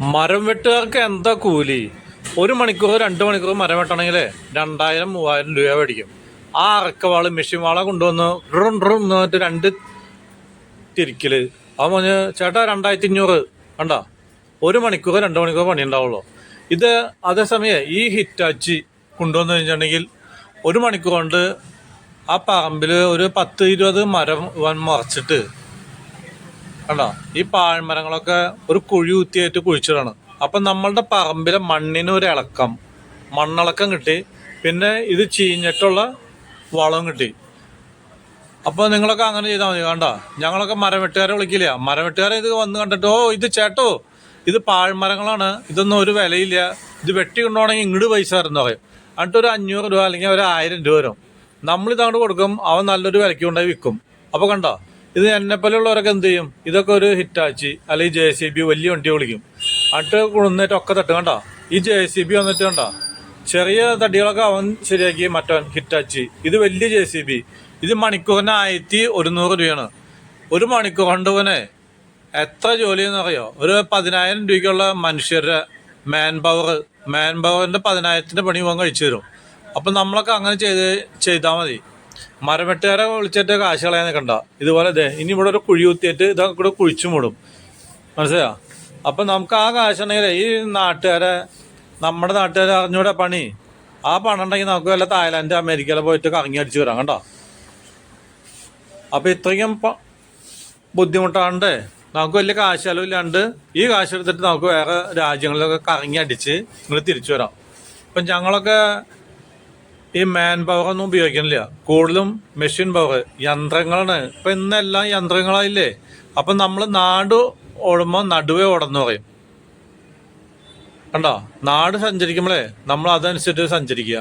മരം വെട്ടുകാർക്ക് എന്താ കൂലി? ഒരു മണിക്കൂർ രണ്ട് മണിക്കൂർ മരം വെട്ടണമെങ്കിൽ രണ്ടായിരം മൂവായിരം രൂപ മേടിക്കും. ആ അറക്കവാൾ മെഷീൻ വാള കൊണ്ടുവന്ന് ഡ്രും ഡ്രും എന്ന് രണ്ട് തിരിക്കൽ. അവൻ പറഞ്ഞ് ചേട്ടാ രണ്ടായിരത്തി അഞ്ഞൂറ് കണ്ട? ഒരു മണിക്കൂർ രണ്ട് മണിക്കൂർ പണി ഉണ്ടാവുള്ളൂ. ഇത് അതേസമയം ഈ ഹിറ്റാച്ചി കൊണ്ടുവന്ന് കഴിഞ്ഞിട്ടുണ്ടെങ്കിൽ ഒരു മണിക്കൂർ കൊണ്ട് ആ പറമ്പിൽ ഒരു പത്ത് ഇരുപത് മരം വൻ മറച്ചിട്ട് കണ്ടോ? ഈ പാഴ്മരങ്ങളൊക്കെ ഒരു കുഴി കുത്തിയായിട്ട് കുഴിച്ചിടാണ്. അപ്പം നമ്മളുടെ പറമ്പിലെ മണ്ണിന് ഒരു ഇളക്കം. മണ്ണിളക്കം കിട്ടി. പിന്നെ ഇത് ചീഞ്ഞിട്ടുള്ള വളം കിട്ടി. അപ്പോൾ നിങ്ങളൊക്കെ അങ്ങനെ ചെയ്താൽ മതി. കണ്ട? ഞങ്ങളൊക്കെ മരം വെട്ടുകാരെ വിളിക്കില്ല? മരം വെട്ടുകാരെ ഇത് വന്ന് കണ്ടിട്ട് ഓ ഇത് ചേട്ടോ ഇത് പാഴ്മരങ്ങളാണ്. ഇതൊന്നും ഒരു വിലയില്ല. ഇത് വെട്ടി കൊണ്ടുപോകണമെങ്കിൽ ഇങ്ങോട്ട് പൈസ തരുന്ന പറയും. എന്നിട്ട് ഒരു അഞ്ഞൂറ് രൂപ അല്ലെങ്കിൽ ഒരു ആയിരം രൂപ വരും. നമ്മൾ ഇതങ്ങോട്ട് കൊടുക്കും. അവൻ നല്ലൊരു വിലയ്ക്ക് കൊണ്ടുപോയി വിൽക്കും. അപ്പോൾ കണ്ടോ? ഇത് എന്നെപ്പോലെയുള്ളവരൊക്കെ എന്ത് ചെയ്യും? ഇതൊക്കെ ഒരു ഹിറ്റാച്ചി അല്ലെങ്കിൽ ജെ സി ബി വലിയ വണ്ടി വിളിക്കും. അട്ട് കൊണ്ടുവന്നിട്ട് ഒക്കെ തട്ട് കണ്ടോ? ഈ ജെ സി ബി വന്നിട്ട് കണ്ടോ? ചെറിയ തടികളൊക്കെ അവൻ ശരിയാക്കി മറ്റവൻ ഹിറ്റാച്ചി ഇത് വലിയ ജെ സി ബി ഇത് മണിക്കൂറിന് ആയിരത്തി ഒരുന്നൂറ് രൂപയാണ്. ഒരു മണിക്കൂർ കൊണ്ട് ഇവനെ എത്ര ജോലിയെന്ന് അറിയോ? ഒരു പതിനായിരം രൂപയ്ക്കുള്ള മനുഷ്യരുടെ മാൻ പവർ മാൻ പവറിന്റെ പതിനായിരത്തിന്റെ പണി പോകാൻ കഴിച്ചു തരും. അപ്പം നമ്മളൊക്കെ അങ്ങനെ ചെയ്ത് ചെയ്താൽ മതി. മരമെട്ടുകാരെ വിളിച്ചിട്ട് കാശ് കളയാൻ ഇതുപോലെ ദേ ഇനി ഇവിടെ ഒരു കുഴി കുത്തിയിട്ട് ഇതൊക്കെ കൂടെ കുഴിച്ചു മൂടും. മനസ്സിലായോ? അപ്പം നമുക്ക് ആ കാശുണ്ടെങ്കിൽ ഈ നാട്ടുകാരെ നമ്മുടെ നാട്ടുകാരെ അറിഞ്ഞൂടെ പണി? ആ പണം ഉണ്ടെങ്കിൽ നമുക്ക് വല്ല തായ്ലാൻഡ് അമേരിക്കയിലെ പോയിട്ട് കറങ്ങി അടിച്ചു വരാം കണ്ടോ? അപ്പം ഇത്രയും ബുദ്ധിമുട്ടാണ്ട് നമുക്ക് വലിയ കാശ് ചെലവില്ലാണ്ട് ഈ കാശ് എടുത്തിട്ട് നമുക്ക് വേറെ രാജ്യങ്ങളിലൊക്കെ കറങ്ങി അടിച്ച് നിങ്ങൾ തിരിച്ചു വരാം. ഇപ്പം ഞങ്ങളൊക്കെ ഈ മാൻ പവർ ഒന്നും ഉപയോഗിക്കുന്നില്ല കൂടുതലും മെഷീൻ പവർ യന്ത്രങ്ങളാണ്. ഇപ്പം ഇന്നെല്ലാം യന്ത്രങ്ങളായില്ലേ? അപ്പം നമ്മൾ നാട് ഓടുമ്പോൾ നടുവേ ഓടുന്നു പറയും. കണ്ടോ? നാട് സഞ്ചരിക്കുമ്പോഴേ നമ്മൾ അതനുസരിച്ച് സഞ്ചരിക്കുക.